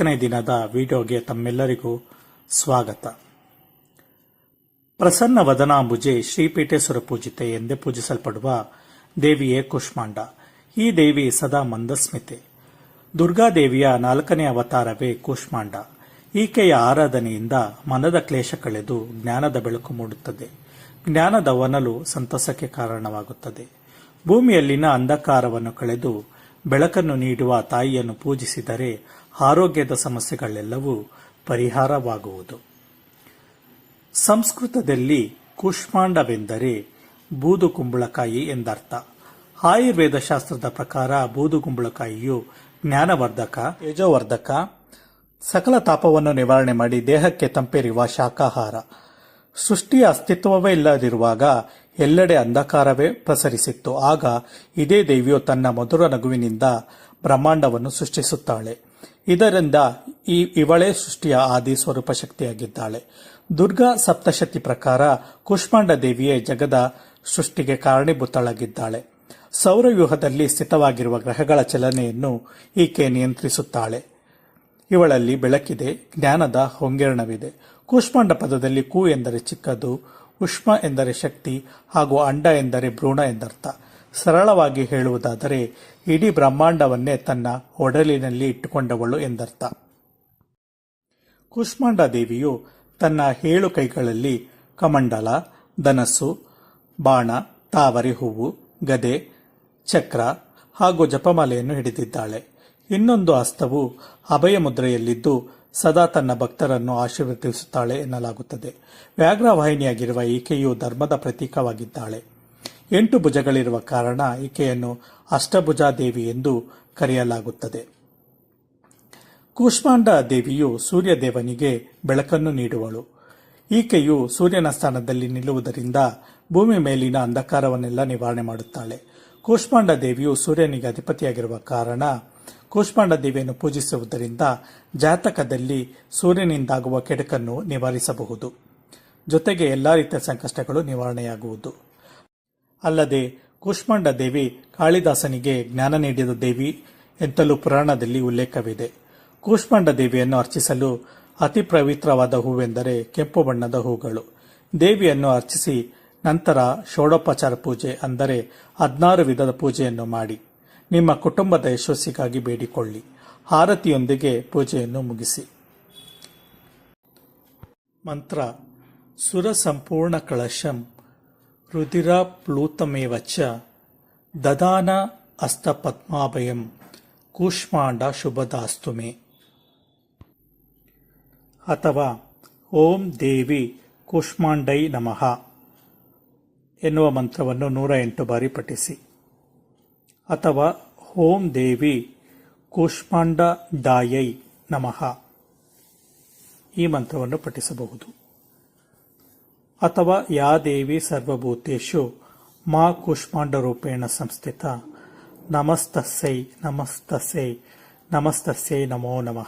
ನಾಲ್ಕನೇ ದಿನದ ವಿಡಿಯೋಗೆ ತಮ್ಮೆಲ್ಲರಿಗೂ ಸ್ವಾಗತ. ಪ್ರಸನ್ನ ವದನಾಂಬುಜೆ ಶ್ರೀಪೀಠೇಶ್ವರ ಪೂಜಿತೆ ಎಂದೇ ಪೂಜಿಸಲ್ಪಡುವ ದೇವಿಯೇ ಕುಷ್ಮಾಂಡ. ಈ ದೇವಿ ಸದಾ ಮಂದಸ್ಮಿತೆ. ದುರ್ಗಾದೇವಿಯ ನಾಲ್ಕನೇ ಅವತಾರವೇ ಕೂಷ್ಮಾಂಡ. ಈಕೆಯ ಆರಾಧನೆಯಿಂದ ಮನದ ಕ್ಲೇಶ ಕಳೆದು ಜ್ಞಾನದ ಬೆಳಕು ಮೂಡುತ್ತದೆ. ಜ್ಞಾನದ ಒನಲು ಸಂತಸಕ್ಕೆ ಕಾರಣವಾಗುತ್ತದೆ. ಭೂಮಿಯಲ್ಲಿನ ಅಂಧಕಾರವನ್ನು ಕಳೆದು ಬೆಳಕನ್ನು ನೀಡುವ ತಾಯಿಯನ್ನು ಪೂಜಿಸಿದರೆ ಆರೋಗ್ಯದ ಸಮಸ್ಯೆಗಳೆಲ್ಲವೂ ಪರಿಹಾರವಾಗುವುದು. ಸಂಸ್ಕೃತದಲ್ಲಿ ಕೂಷ್ಮಾಂಡವೆಂದರೆ ಬೂದು ಕುಂಬಳಕಾಯಿ ಎಂದರ್ಥ. ಆಯುರ್ವೇದ ಶಾಸ್ತ್ರದ ಪ್ರಕಾರ ಬೂದು ಕುಂಬಳಕಾಯಿಯು ಜ್ಞಾನವರ್ಧಕ, ಯಜೋವರ್ಧಕ, ಸಕಲ ತಾಪವನ್ನು ನಿವಾರಣೆ ಮಾಡಿ ದೇಹಕ್ಕೆ ತಂಪೇರಿರುವ ಶಾಖಾಹಾರ. ಸೃಷ್ಟಿಯ ಅಸ್ತಿತ್ವವೇ ಇಲ್ಲದಿರುವಾಗ ಎಲ್ಲೆಡೆ ಅಂಧಕಾರವೇ ಪ್ರಸರಿಸಿತ್ತು. ಆಗ ಇದೇ ದೇವಿಯು ತನ್ನ ಮಧುರ ನಗುವಿನಿಂದ ಬ್ರಹ್ಮಾಂಡವನ್ನು ಸೃಷ್ಟಿಸುತ್ತಾಳೆ. ಇದರಿಂದ ಈ ಇವಳೇ ಸೃಷ್ಟಿಯ ಆದಿ ಸ್ವರೂಪ ಶಕ್ತಿಯಾಗಿದ್ದಾಳೆ. ದುರ್ಗಾ ಸಪ್ತಶತಿ ಪ್ರಕಾರ ಕುಷ್ಮಾಂಡ ದೇವಿಯೇ ಜಗದ ಸೃಷ್ಟಿಗೆ ಕಾರಣೀಭೂತಳಾಗಿದ್ದಾಳೆ. ಸೌರವ್ಯೂಹದಲ್ಲಿ ಸ್ಥಿತವಾಗಿರುವ ಗ್ರಹಗಳ ಚಲನೆಯನ್ನು ಈಕೆ ನಿಯಂತ್ರಿಸುತ್ತಾಳೆ. ಇವಳಲ್ಲಿ ಬೆಳಕಿದೆ, ಜ್ಞಾನದ ಹೊಂಗೆರಣವಿದೆ. ಕೂಷ್ಮಾಂಡ ಪದದಲ್ಲಿ ಕೂ ಎಂದರೆ ಚಿಕ್ಕದು, ಉಷ್ಮ ಎಂದರೆ ಶಕ್ತಿ ಹಾಗೂ ಅಂಡ ಎಂದರೆ ಭ್ರೂಣ ಎಂದರ್ಥ. ಸರಳವಾಗಿ ಹೇಳುವುದಾದರೆ, ಇಡೀ ಬ್ರಹ್ಮಾಂಡವನ್ನೇ ತನ್ನ ಒಡಲಿನಲ್ಲಿ ಇಟ್ಟುಕೊಂಡವಳು ಎಂದರ್ಥ. ಕುಷ್ಮಾಂಡ ದೇವಿಯು ತನ್ನ ಏಳು ಕೈಗಳಲ್ಲಿ ಕಮಂಡಲ, ಧನಸ್ಸು, ಬಾಣ, ತಾವರೆ ಹೂವು, ಗದೆ, ಚಕ್ರ ಹಾಗೂ ಜಪಮಾಲೆಯನ್ನು ಹಿಡಿದಿದ್ದಾಳೆ. ಇನ್ನೊಂದು ಹಸ್ತವು ಅಭಯ ಮುದ್ರೆಯಲ್ಲಿದ್ದು ಸದಾ ತನ್ನ ಭಕ್ತರನ್ನು ಆಶೀರ್ವದಿಸುತ್ತಾಳೆ ಎನ್ನಲಾಗುತ್ತದೆ. ವ್ಯಾಘ್ರವಾಹಿನಿಯಾಗಿರುವ ಈಕೆಯು ಧರ್ಮದ ಪ್ರತೀಕವಾಗಿದ್ದಾಳೆ. ಎಂಟು ಭುಜಗಳಿರುವ ಕಾರಣ ಈಕೆಯನ್ನು ಅಷ್ಟಭುಜಾದೇವಿ ಎಂದು ಕರೆಯಲಾಗುತ್ತದೆ. ಕೂಷ್ಮಾಂಡ ದೇವಿಯು ಸೂರ್ಯದೇವನಿಗೆ ಬೆಳಕನ್ನು ನೀಡುವಳು. ಈಕೆಯು ಸೂರ್ಯನ ಸ್ಥಾನದಲ್ಲಿ ನಿಲ್ಲುವುದರಿಂದ ಭೂಮಿ ಮೇಲಿನ ಅಂಧಕಾರವನ್ನೆಲ್ಲ ನಿವಾರಣೆ ಮಾಡುತ್ತಾಳೆ. ಕೂಷ್ಮಾಂಡ ದೇವಿಯು ಸೂರ್ಯನಿಗೆ ಅಧಿಪತಿಯಾಗಿರುವ ಕಾರಣ ಕೂಷ್ಮಾಂಡ ದೇವಿಯನ್ನು ಪೂಜಿಸುವುದರಿಂದ ಜಾತಕದಲ್ಲಿ ಸೂರ್ಯನಿಂದಾಗುವ ಕೆಡಕನ್ನು ನಿವಾರಿಸಬಹುದು. ಜೊತೆಗೆ ಎಲ್ಲ ರೀತಿಯ ಸಂಕಷ್ಟಗಳು ನಿವಾರಣೆಯಾಗುವುದು. ಅಲ್ಲದೆ ಕೂಷ್ಮಾಂಡ ದೇವಿ ಕಾಳಿದಾಸನಿಗೆ ಜ್ಞಾನ ನೀಡಿದ ದೇವಿ ಎಂತಲೂ ಪುರಾಣದಲ್ಲಿ ಉಲ್ಲೇಖವಿದೆ. ಕೂಷ್ಮಾಂಡ ದೇವಿಯನ್ನು ಅರ್ಚಿಸಲು ಅತಿ ಪವಿತ್ರವಾದ ಹೂವೆಂದರೆ ಕೆಂಪು ಬಣ್ಣದ ಹೂಗಳು. ದೇವಿಯನ್ನು ಅರ್ಚಿಸಿ ನಂತರ ಷೋಡೋಪಚಾರ ಪೂಜೆ ಅಂದರೆ ಹದಿನಾರು ವಿಧದ ಪೂಜೆಯನ್ನು ಮಾಡಿ. ನಿಮ್ಮ ಕುಟುಂಬದ ಯಶಸ್ಸಿಗಾಗಿ ಬೇಡಿಕೊಳ್ಳಿ. ಆರತಿಯೊಂದಿಗೆ ಪೂಜೆಯನ್ನು ಮುಗಿಸಿ. ಮಂತ್ರ. ಸುರ ಸಂಪೂರ್ಣ ಕಳಶಂ ರುದಿರ ಪ್ಲೂತಮೇವಚ್ಚ ದದಾನ ಹಸ್ತಪದ್ಮಾಭಯಂ ಕೂಷ್ಮಾಂಡ ಶುಭದಾಸ್ತು ಮೇ. ಅಥವಾ ಓಂ ದೇವಿ ಕೂಷ್ಮಾಂಡೈ ನಮಃ ಎನ್ನುವ ಮಂತ್ರವನ್ನು ನೂರ ಎಂಟು ಬಾರಿ ಪಠಿಸಿ. ಅಥವಾ ಓಂ ದೇವಿ ಕೂಷ್ಮಾಂಡ ದಾಯೈ ನಮಃ ಈ ಮಂತ್ರವನ್ನು ಪಠಿಸಬಹುದು. ಅಥವಾ ಯಾ ದೇವಿ ಸರ್ವಭೂತೇಶು ಮಾ ಕೂಷ್ಮಾಂಡರೂಪೇಣ ಸಂಸ್ಥಿತ. ನಮಸ್ತಸೈ ನಮಸ್ತಸೈ ನಮಸ್ತಸೈ ನಮೋ ನಮಃ.